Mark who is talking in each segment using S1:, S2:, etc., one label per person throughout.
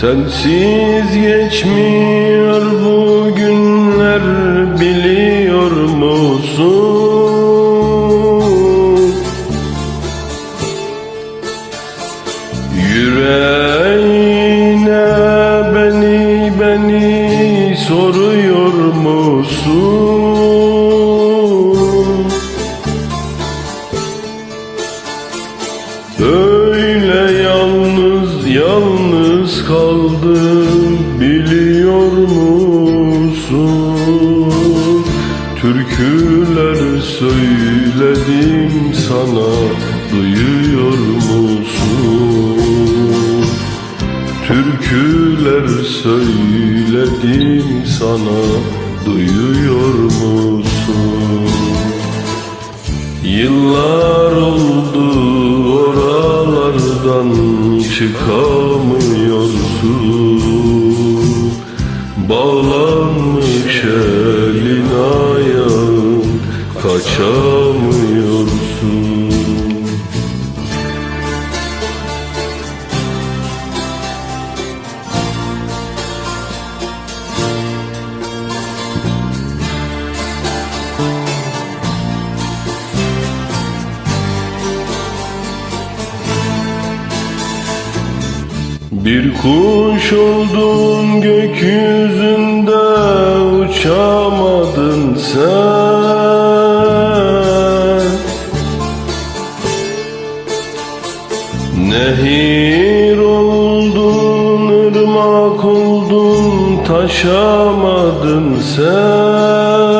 S1: Sensiz geçmiyor bu günler biliyor musun? Yüreğine beni beni soruyor kaldım biliyor musun? Türküler söyledim sana duyuyor musun? Türküler söyledim sana duyuyor musun? Yıllar oldu oralardan çıkamıyorsun Bağlanmış elin ayağın kaçamıyorsun Bir kuş oldun gökyüzünde uçamadın sen. Nehir oldun, ırmak oldun, taşamadın sen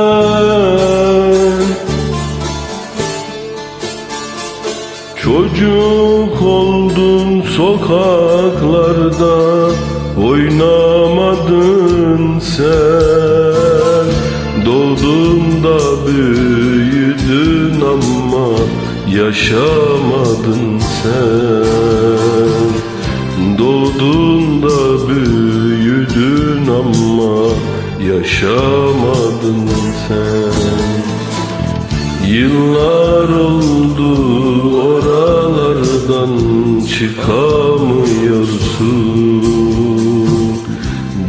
S1: Çocuk oldun sokaklarda oynamadın sen. Doğdun da büyüdün ama yaşamadın sen. Doğdun da büyüdün ama yaşamadın sen. Yıllar oldu çıkamıyorsun.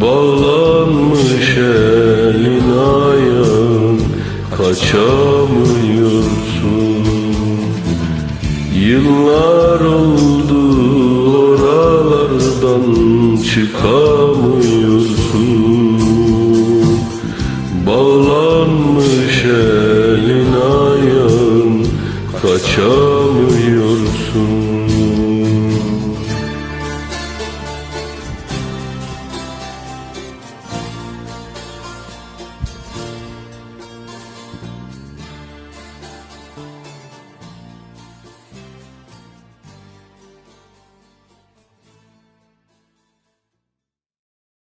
S1: Bağlanmış elin ayağın kaçamıyorsun. Yıllar oldu oralardan çıkamıyorsun. Bağlanmış elin ayağın kaçamıyorsun